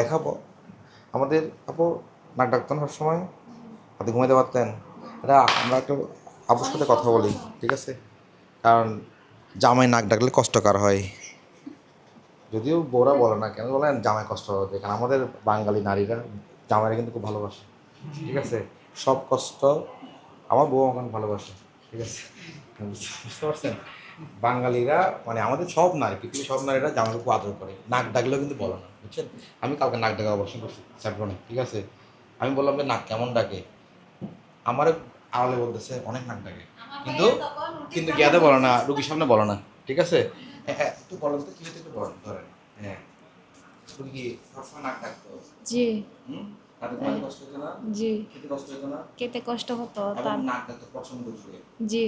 দেখাবো। আমাদের আপু নাক ডাকতেন সব সময় আপনি ঘুমাইতে পারতেন। এটা আমরা একটু আপুর সাথে কথা বলি, ঠিক আছে? কারণ জামাই নাক ডাকলে কষ্টকর হয়। যদিও বউরা বলে না, কেন বলেন? জামাই কষ্ট হবে কারণ আমাদের বাঙালি নারীরা জামাইরা কিন্তু খুব ভালোবাসে, ঠিক আছে? সব কষ্ট আমার বউ আমাকে ভালোবাসে। ঠিক আছে? বুঝতে পারছেন? বাঙালিরা মানে আমাদের সব নারী পৃথিবীর সব নারীরা জামাইকে খুব আদর করে। নাক ডাকলেও কিন্তু বলে না বুঝছেন? আমি কালকে নাক ডাকা অবশ্যই করছি স্যাফরনে ঠিক আছে? আমি বললাম যে নাক কেমন ডাকে? আমার আড়ালে বলতেছে অনেক নাক ডাকে। কিন্তু কিন্তু গিয়াতে বলো না রুগীর সামনে বলো না ঠিক আছে? হ্যাঁ হ্যাঁ একটু বলেন তো কি হতে একটু বলেন ধরেন হ্যাঁ। রুগী সবসময় নাক ডাকতো? জি। হুম? জি। খেতে কষ্ট হতো তার জি।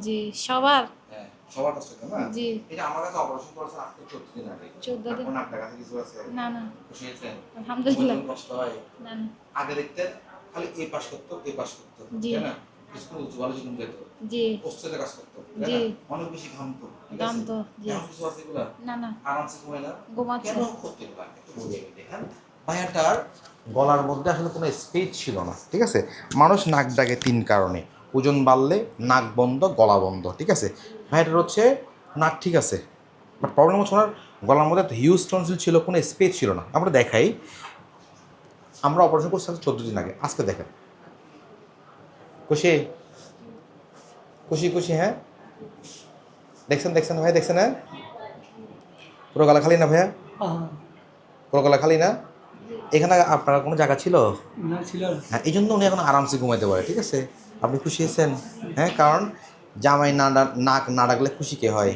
জি সবার। হ্যাঁ সবার কষ্ট হতো না? জি। এটা আমার কাছে অপারেশন করেছে আজকে চোদ্দ দিন আগে। চোদ্দ দিন? আপনার কাছে কিছু আছে? না না। খুশি হয়েছেন? আলহামদুলিল্লাহ। কষ্ট হয়? না না। আগে দেখতেন খালি এই পাশ করতো এই পাশ করতো জি। না? কিছুক্ষণ উঁচু ভালো যেত জি। পোস্টারে কাজ করতো জি। অনেক বেশি ঘামতো ঘামতো, জি। কিছু আছে না না। আরামসে ঘুমায় ঘুমাচ্ছে। কেন করতে আমি দেখেন ভাইয়াটার গলার মধ্যে আসলে কোনো স্পেস ছিল না ঠিক আছে? মানুষ নাক ডাকে তিন কারণে ওজন বাড়লে নাক বন্ধ গলা বন্ধ ঠিক আছে? ভাইয়াটার হচ্ছে নাক ঠিক আছে বাট প্রবলেম হচ্ছে ওনার গলার মধ্যে হিউজ টনসিল ছিল কোনো স্পেস ছিল না। আমরা দেখাই আমরা অপারেশন করছি চোদ্দ দিন আগে আজকে দেখেন। খুশি? খুশি খুশি হ্যাঁ? দেখছেন দেখছেন ভাই দেখছেন হ্যাঁ? পুরো গলা খালি না ভাইয়া? পুরো গলা খালি না? এখানে আপনার কোনো জায়গা ছিল। হ্যাঁ এই জন্য উনি এখন আরামসে ঘুমাইতে পারে ঠিক আছে? আপনি খুশি হয়েছেন হ্যাঁ কারণ জামাই না নাক না ডাকলে খুশি কে হয়?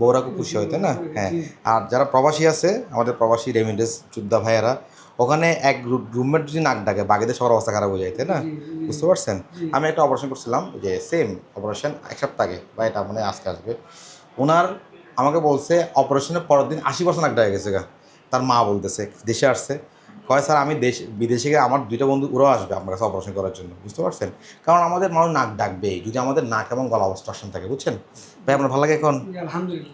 বউরা খুব খুশি হয় তাই না? হ্যাঁ আর যারা প্রবাসী আছে আমাদের প্রবাসী রেমিডেস যোদ্ধা ভাইয়েরা ওখানে এক রুমমেট যদি নাক ডাকে বাকিদের সবার অবস্থা খারাপ হয়ে যায় তাই না? বুঝতে পারছেন? আমি একটা অপারেশন করছিলাম যে সেম অপারেশন এক সপ্তাহ আগে বা এটা মানে আজকে আসবে। ওনার আমাকে বলছে অপারেশনের পরের দিন আশি পার্সেন্ট নাক ডাকে গেছে গা। তার মা বলতেছে দেশে আসছে। কয় স্যার আমি দেশ বিদেশে গিয়ে আমার দুইটা বন্ধু ওরাও আসবে আমার কাছে অপারেশন করার জন্য। বুঝতে পারছেন? কারণ আমাদের মানুষ নাক ডাকবে যদি আমাদের নাক এবং গলা অবস্ট্রাকশন থাকে বুঝছেন? ভাই আপনার ভালো লাগে এখন?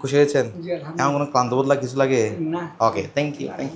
খুশি হয়েছেন? এমন এখন কোনো ক্লান্ত বোধ লাগে কিছু লাগে? Okay thank you thank